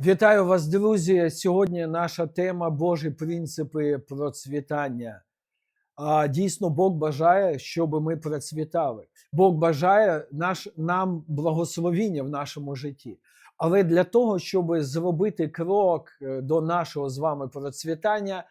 Вітаю вас, друзі! Сьогодні наша тема Божі принципи процвітання. А дійсно, Бог бажає, щоб ми процвітали. Бог бажає наш, нам благословіння в нашому житті. Але для того, щоб зробити крок е, до нашого з вами процвітання,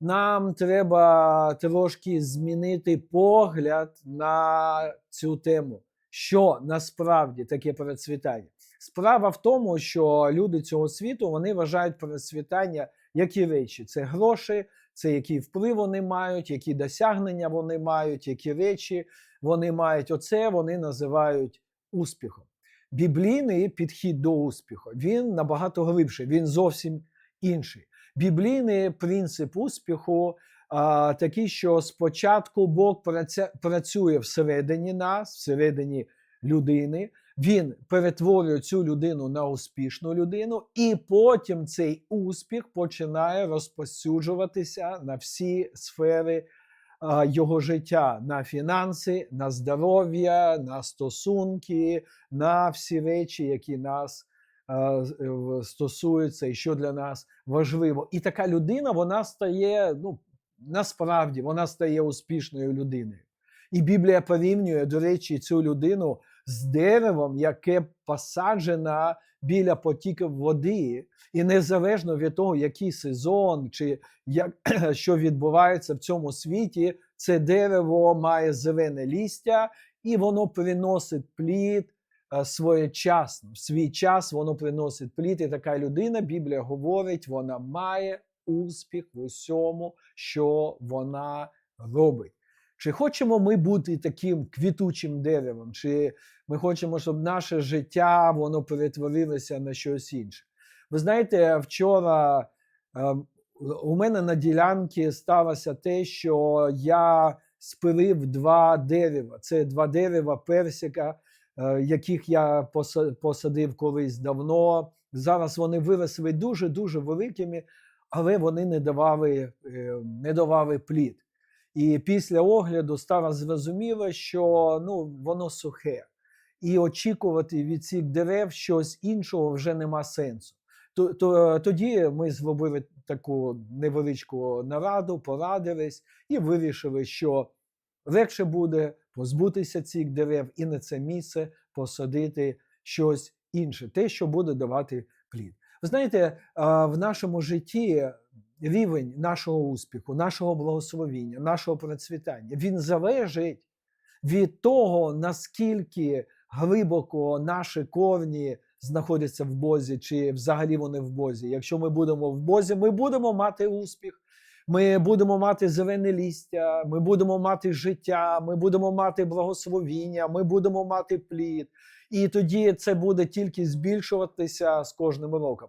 нам треба трошки змінити погляд на цю тему. Що насправді таке процвітання? Справа в тому, що люди цього світу вони вважають процвітання які речі: це гроші, це які вплив вони мають, які досягнення вони мають, які речі вони мають. Оце вони називають успіхом. Біблійний підхід до успіху він набагато глибший, він зовсім інший. Біблійний принцип успіху а, такий, що спочатку Бог працює всередині нас, всередині людини. Він перетворює цю людину на успішну людину, і потім цей успіх починає розпосюджуватися на всі сфери а, його життя: на фінанси, на здоров'я, на стосунки, на всі речі, які нас а, стосуються і що для нас важливо. І така людина вона стає, ну насправді, вона стає успішною людиною. І Біблія порівнює, до речі, цю людину з деревом, яке посаджено біля потіків води, і незалежно від того, який сезон чи як, що відбувається в цьому світі, це дерево має зелене лістя, і воно приносить плід е, своєчасно. В свій час воно приносить плід, і така людина, Біблія говорить, вона має успіх в усьому, що вона робить. Чи хочемо ми бути таким квітучим деревом, чи ми хочемо, щоб наше життя воно перетворилося на щось інше? Ви знаєте, вчора е, у мене на ділянці сталося те, що я спилив два дерева. Це два дерева персика, е, яких я посадив колись давно. Зараз вони виросли дуже-дуже великими, але вони не давали, е, не давали плід. І після огляду стало зрозуміло, що ну, воно сухе. І очікувати від цих дерев щось іншого вже нема сенсу. То, то, тоді ми зробили таку невеличку нараду, порадились і вирішили, що легше буде позбутися цих дерев і на це місце посадити щось інше, те, що буде давати плід. Ви знаєте, в нашому житті рівень нашого успіху, нашого благословіння, нашого процвітання, він залежить від того, наскільки глибоко наші корні знаходяться в Бозі, чи взагалі вони в Бозі. Якщо ми будемо в Бозі, ми будемо мати успіх. Ми будемо мати зелене лістя, ми будемо мати життя, ми будемо мати благословіння, ми будемо мати плід. І тоді це буде тільки збільшуватися з кожним роком.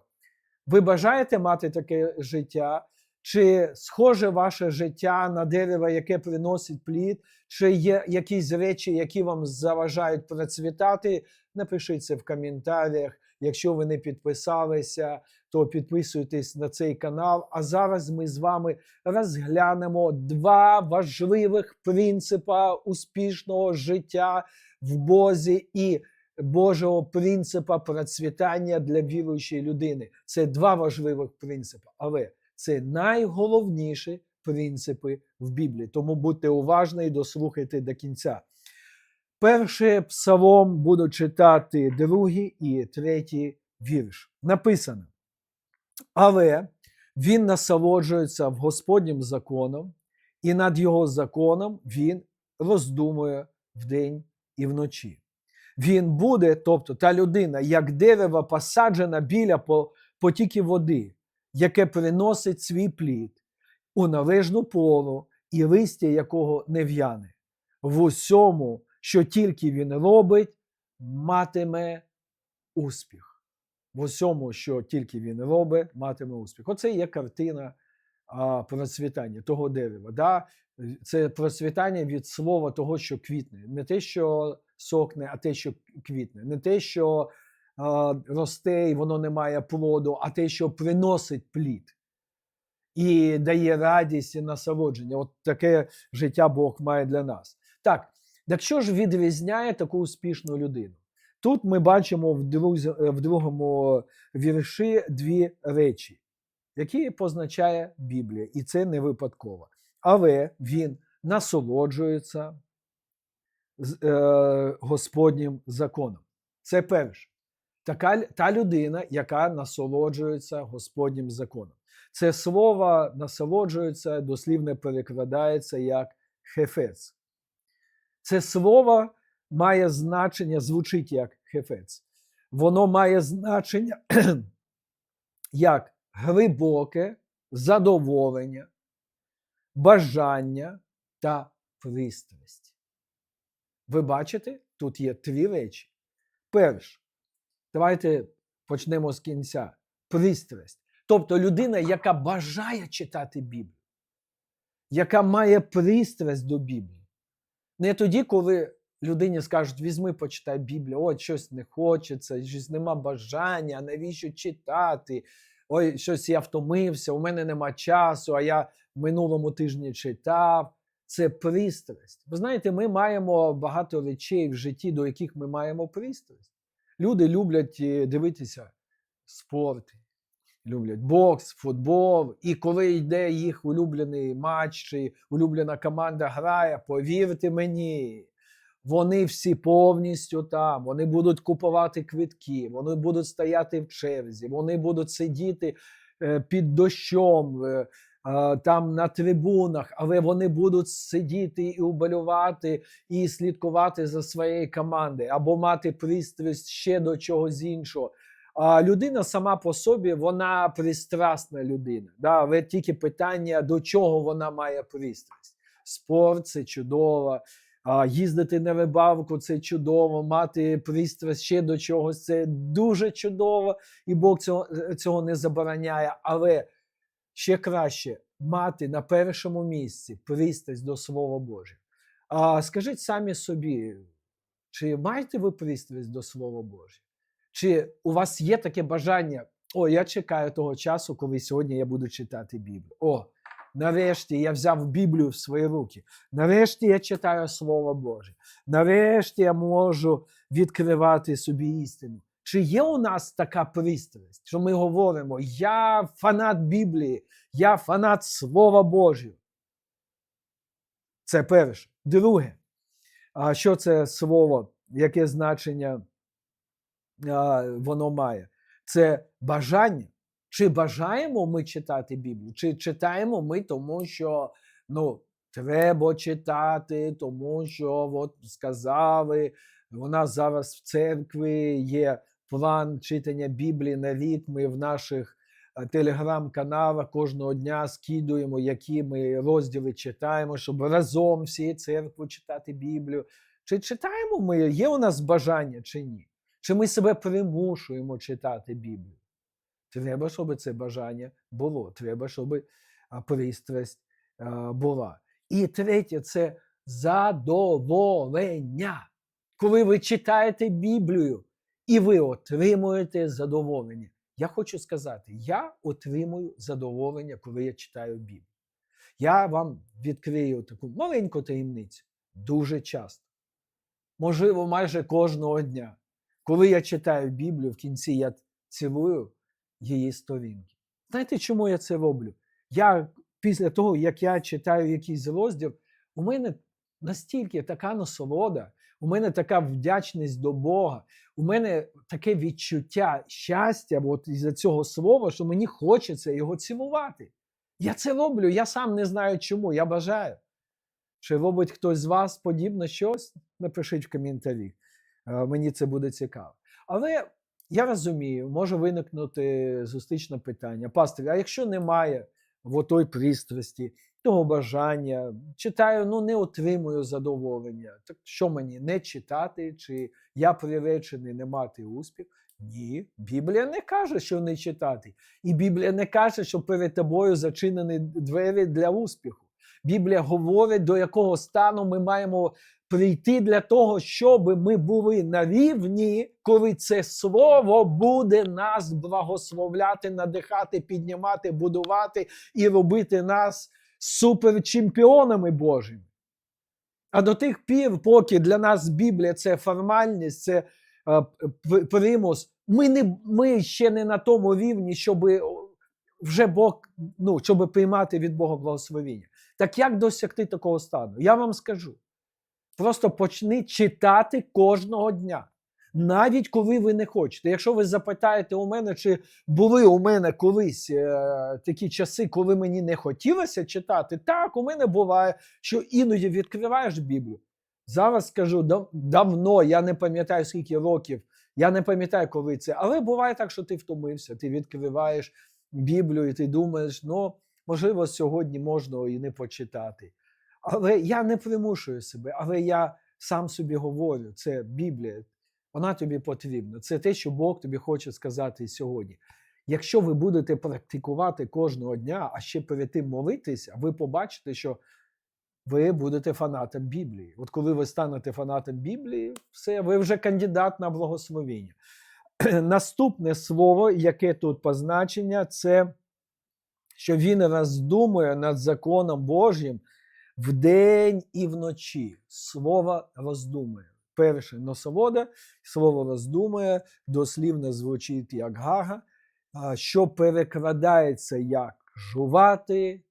Ви бажаєте мати таке життя? Чи схоже ваше життя на дерево, яке приносить плід? Чи є якісь речі, які вам заважають процвітати? Напишіть це в коментарях. Якщо ви не підписалися, то підписуйтесь на цей канал. А зараз ми з вами розглянемо два важливих принципа успішного життя в Бозі і Божого принципа процвітання для віруючої людини. Це два важливих принципи, але це найголовніші принципи в Біблії. Тому будьте уважні і дослухайте до кінця. Перший псалом буду читати другий і третій вірш. Написано. Але він насолоджується в Господнім законом, і над його законом він роздумує вдень і вночі. Він буде, тобто та людина, як дерево посаджена біля по- потіків води, яке приносить свій плід у належну пору, і листя якого не в'яне. В усьому, що тільки він робить, матиме успіх. В усьому, що тільки він робить, матиме успіх. Оце є картина а, процвітання того дерева. Да? Це процвітання від слова того, що квітне. Не те, що сохне, а те, що квітне. Не те, що а, росте і воно не має плоду, а те, що приносить плід і дає радість і насолодження. От таке життя Бог має для нас. Так, так що ж відрізняє таку успішну людину? Тут ми бачимо в, друз- в другому вірші дві речі, які позначає Біблія, і це не випадково. Але він насолоджується е, Господнім законом. Це перше. Така, та людина, яка насолоджується Господнім законом. Це слово насолоджується, дослівно перекладається як хефець. Це слово має значення, звучить як хефець. Воно має значення як глибоке задоволення, бажання та пристрасть. Ви бачите, тут є три речі. Перше, давайте почнемо з кінця. Пристрасть. Тобто людина, яка бажає читати Біблію, яка має пристрасть до Біблії. Не тоді, коли людині скажуть, візьми, почитай Біблію, от щось не хочеться, щось нема бажання, навіщо читати? Ой, щось я втомився, у мене нема часу, а я минулому тижні читав. Це пристрасть. Ви знаєте, ми маємо багато речей в житті, до яких ми маємо пристрасть. Люди люблять е, дивитися спорт, люблять бокс, футбол. І коли йде їх улюблений матч чи улюблена команда грає, повірте мені, вони всі повністю там, вони будуть купувати квитки, вони будуть стояти в черзі, вони будуть сидіти е, під дощом. Там на трибунах, але вони будуть сидіти і уболювати і слідкувати за своєю командою, або мати пристрасть ще до чогось іншого. А людина сама по собі, вона пристрасна людина. Да? Але тільки питання, до чого вона має пристрасть. Спорт це чудово, їздити на рибалку це чудово, мати пристрасть ще до чогось це дуже чудово, і Бог цього, цього не забороняє. Але ще краще мати на першому місці пристрасть до Слова Божого. А скажіть самі собі, чи маєте ви пристрасть до Слова Божого? Чи у вас є таке бажання? О, я чекаю того часу, коли сьогодні я буду читати Біблію. О, нарешті я взяв Біблію в свої руки. Нарешті я читаю Слово Боже. Нарешті я можу відкривати собі істину. Чи є у нас така пристрасть, що ми говоримо: я фанат Біблії, я фанат Слова Божого? Це перше. Друге, а що це слово, яке значення а, воно має? Це бажання. Чи бажаємо ми читати Біблію? Чи читаємо ми тому, що ну, треба читати, тому що от сказали, у нас зараз в церкві є план читання Біблії на рік. Ми в наших е, телеграм-каналах кожного дня скидуємо, які ми розділи читаємо, щоб разом всією церквою читати Біблію. Чи читаємо ми, є у нас бажання чи ні? Чи ми себе примушуємо читати Біблію? Треба, щоб це бажання було. Треба, щоб пристрасть була. І третє це задоволення. Коли ви читаєте Біблію і ви отримуєте задоволення. Я хочу сказати, я отримую задоволення, коли я читаю Біблію. Я вам відкрию таку маленьку таємницю дуже часто. Можливо, майже кожного дня. Коли я читаю Біблію, в кінці я цілую її сторінки. Знаєте, чому я це роблю? Я після того, як я читаю якийсь розділ, у мене настільки така насолода, у мене така вдячність до Бога, у мене таке відчуття щастя от із-за цього слова, що мені хочеться його цілувати. Я це роблю, я сам не знаю чому, я бажаю. Чи робить хтось з вас подібне щось? Напишіть в коментарі. Е, Мені це буде цікаво. Але я розумію, може виникнути зустрічне питання. Пастор, а якщо немає в той пристрасті, того бажання, читаю, ну не отримую задоволення. Так що мені не читати, чи я приречений не мати успіх? Ні, Біблія не каже, що не читати. І Біблія не каже, що перед тобою зачинені двері для успіху. Біблія говорить, до якого стану ми маємо прийти для того, щоб ми були на рівні, коли це слово буде нас благословляти, надихати, піднімати, будувати і робити нас суперчемпіонами Божими. А до тих пір, поки для нас Біблія це формальність, це е, примус. Ми, не, ми ще не на тому рівні, щоб вже Бог, ну, щоб приймати від Бога благословіння. Так як досягти такого стану? Я вам скажу. Просто почни читати кожного дня. Навіть коли ви не хочете. Якщо ви запитаєте у мене, чи були у мене колись е, такі часи, коли мені не хотілося читати, так, у мене буває, що іноді відкриваєш Біблію. Зараз скажу дав- давно, я не пам'ятаю скільки років, я не пам'ятаю, коли це. Але буває так, що ти втомився, ти відкриваєш Біблію, і ти думаєш, ну, можливо, сьогодні можна і не почитати. Але я не примушую себе, але я сам собі говорю, це Біблія, вона тобі потрібна. Це те, що Бог тобі хоче сказати сьогодні. Якщо ви будете практикувати кожного дня, а ще перед тим молитися, ви побачите, що ви будете фанатом Біблії. От коли ви станете фанатом Біблії, все, ви вже кандидат на благословення. Наступне слово, яке тут позначення, це що він роздумує над законом Божим вдень і вночі. Слово роздумує. Перше носовода, слово роздумує, дослівно звучить як гага, що перекладається як жувати,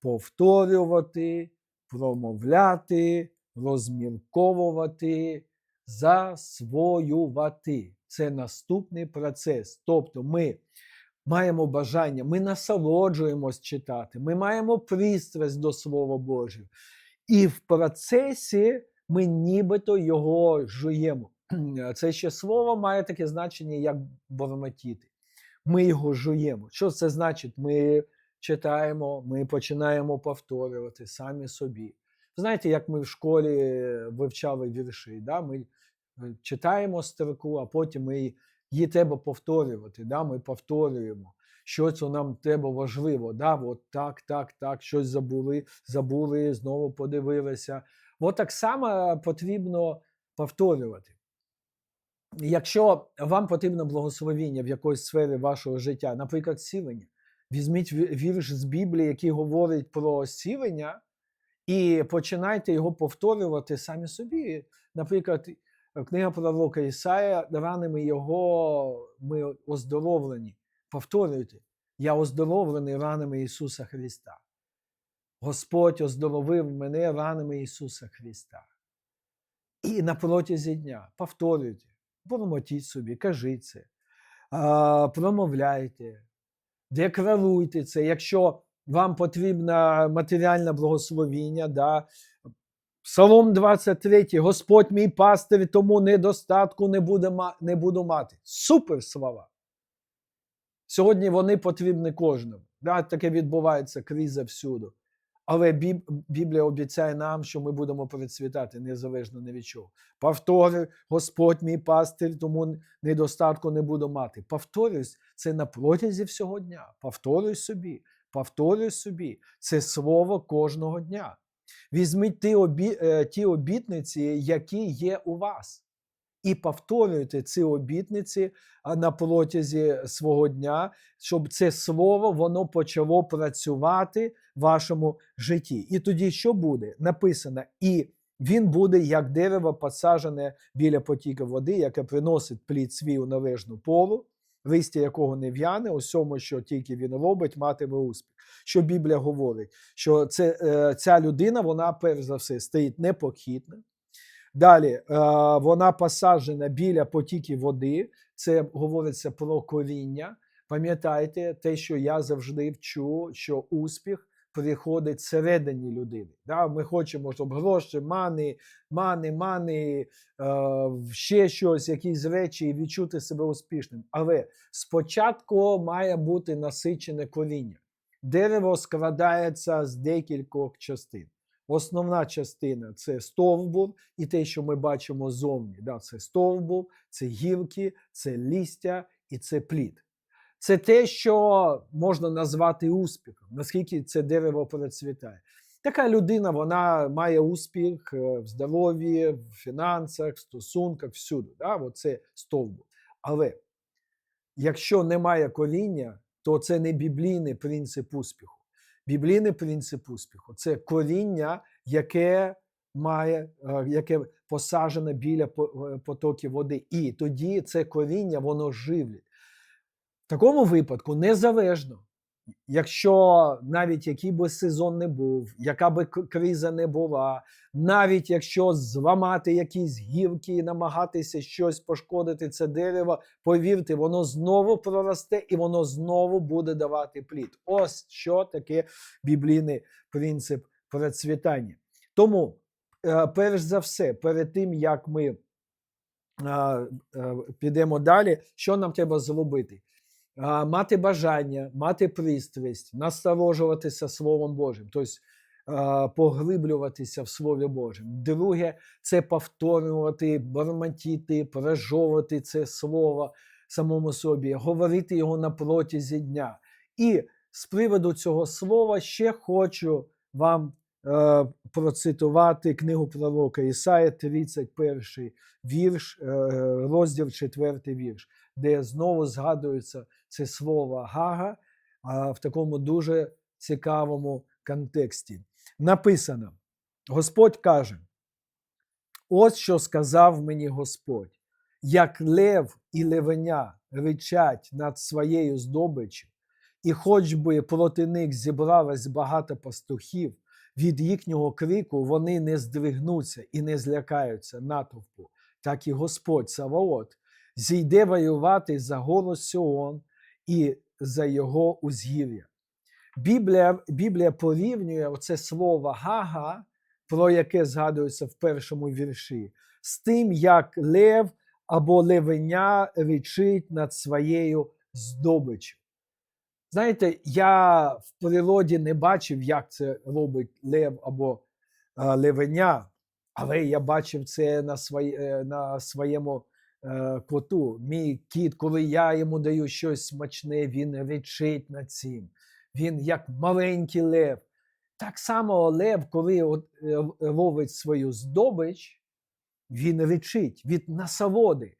повторювати, промовляти, розмірковувати, засвоювати. Це наступний процес. Тобто ми маємо бажання, ми насолоджуємось читати, ми маємо пристрасть до Слова Божого. І в процесі ми нібито його жуємо. Це ще слово має таке значення, як бормотіти. Ми його жуємо. Що це значить? Ми читаємо, ми починаємо повторювати самі собі. Знаєте, як ми в школі вивчали вірші, да? ми е, читаємо строку, а потім ми її треба повторювати. Да? Ми повторюємо. Що це нам треба важливо. Да? От так, так, так, щось забули, забули, знову подивилися. От так само потрібно повторювати. Якщо вам потрібно благословіння в якоїсь сфері вашого життя, наприклад, сілення, візьміть вірш з Біблії, який говорить про сілення, і починайте його повторювати самі собі. Наприклад, книга пророка Ісая, ранами його ми оздоровлені. Повторюйте, я оздоровлений ранами Ісуса Христа. Господь оздоровив мене ранами Ісуса Христа. І на протязі дня повторюйте, бормотіть собі, кажіть це, промовляйте, декларуйте це. Якщо вам потрібно матеріальне благословіння, да, Псалом 23, Господь мій пастир, тому недостатку не, не буду мати. Супер слова. Сьогодні вони потрібні кожному. Да, таке відбувається криза всюди. Але Біблія обіцяє нам, що ми будемо процвітати незалежно ні від чого. Повторюй, Господь мій пастир, тому недостатку не буду мати. Повторюсь, це на протязі всього дня. Повторюй собі, повторюй собі. Це слово кожного дня. Візьміть ті, е, ті обітниці, які є у вас. І повторюйте ці обітниці на протязі свого дня, щоб це слово воно почало працювати в вашому житті. І тоді що буде? Написано, і він буде як дерево посаджене біля потіка води, яке приносить плід свій у належну пору, листя якого не в'яне, усьому, що тільки він робить, матиме успіх. Що Біблія говорить? Що це, е, ця людина, вона перш за все стоїть непохитна. Далі е, вона посаджена біля потіків води. Це говориться про коріння. Пам'ятайте те, що я завжди вчу, що успіх приходить всередині людини. Да? Ми хочемо, щоб гроші, мани, мани, мани, е, ще щось, якісь речі, і відчути себе успішним. Але спочатку має бути насичене коріння. Дерево складається з декількох частин. Основна частина це стовбур, і те, що ми бачимо зовні. Да, це стовбур, це гілки, це лістя і це плід. Це те, що можна назвати успіхом, наскільки це дерево процвітає. Така людина вона має успіх е, в здоров'ї, в фінансах, в стосунках, всюди. Да? От це стовбур. Але якщо немає коріння, то це не біблійний принцип успіху. Біблійний принцип успіху це коріння, яке має, е, яке посаджене біля е, потоків води. І тоді це коріння, воно живлять. В такому випадку незалежно, якщо навіть який би сезон не був, яка би криза не була, навіть якщо зламати якісь гілки і намагатися щось пошкодити це дерево, повірте, воно знову проросте і воно знову буде давати плід. Ось що таке біблійний принцип процвітання. Тому, е, перш за все, перед тим як ми е, підемо далі, що нам треба зробити? Мати бажання, мати пристрасть, насторожуватися Словом Божим, тобто поглиблюватися в Слові Божим. Друге, це повторювати, бормотіти, прожовувати це слово самому собі, говорити його на протязі дня. І з приводу цього слова ще хочу вам процитувати книгу пророка Ісая, 31 вірш, е, розділ 4 вірш, де знову згадується це слово Гага в такому дуже цікавому контексті. Написано: Господь каже: Ось що сказав мені Господь, як лев і левеня ричать над своєю здобиччю, і хоч би проти них зібралось багато пастухів, від їхнього крику вони не здригнуться і не злякаються натовпу, так і Господь Саваот зійде воювати за голос Сіон і за його узгір'я. Біблія, Біблія порівнює оце слово Гага, про яке згадується в першому вірші, з тим, як лев або левеня речить над своєю здобиччю. Знаєте, я в природі не бачив, як це робить лев або е, левеня, але я бачив це на, свої, е, на своєму е, коту. Мій кіт, коли я йому даю щось смачне, він речить над цим. Він як маленький лев. Так само лев, коли от, е, ловить свою здобич, він речить від насолоди.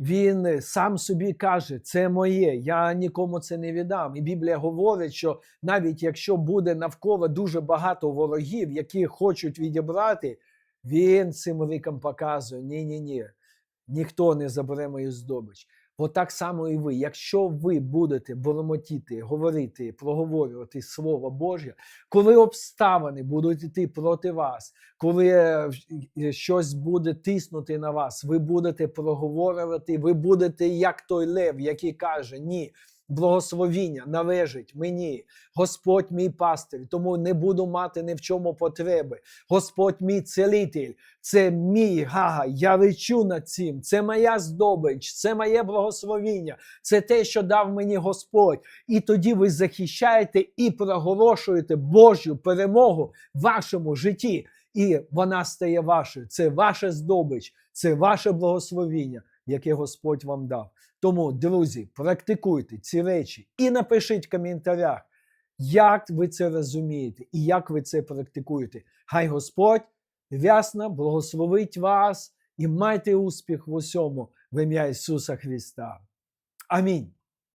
Він е, сам собі каже, це моє, я нікому це не віддам. І Біблія говорить, що навіть якщо буде навколо дуже багато ворогів, які хочуть відібрати, він цим риком показує: ні-ні ні, ніхто не забере мою здобич. Бо так само і ви, якщо ви будете бормотіти, говорити, проговорювати Слово Боже, коли обставини будуть йти проти вас, коли е, е, щось буде тиснути на вас, ви будете проговорювати, ви будете як той лев, який каже: Ні, благословіння належить мені, Господь мій пастир, тому не буду мати ні в чому потреби. Господь мій целитель, це мій гага, я речу над цим, це моя здобич, це моє благословіння, це те, що дав мені Господь. І тоді ви захищаєте і проголошуєте Божу перемогу в вашому житті. І вона стає вашою. Це ваша здобич, це ваше благословіння, яке Господь вам дав. Тому, друзі, практикуйте ці речі і напишіть в коментарях, як ви це розумієте і як ви це практикуєте. Хай Господь ясно благословить вас і майте успіх в усьому в ім'я Ісуса Христа. Амінь.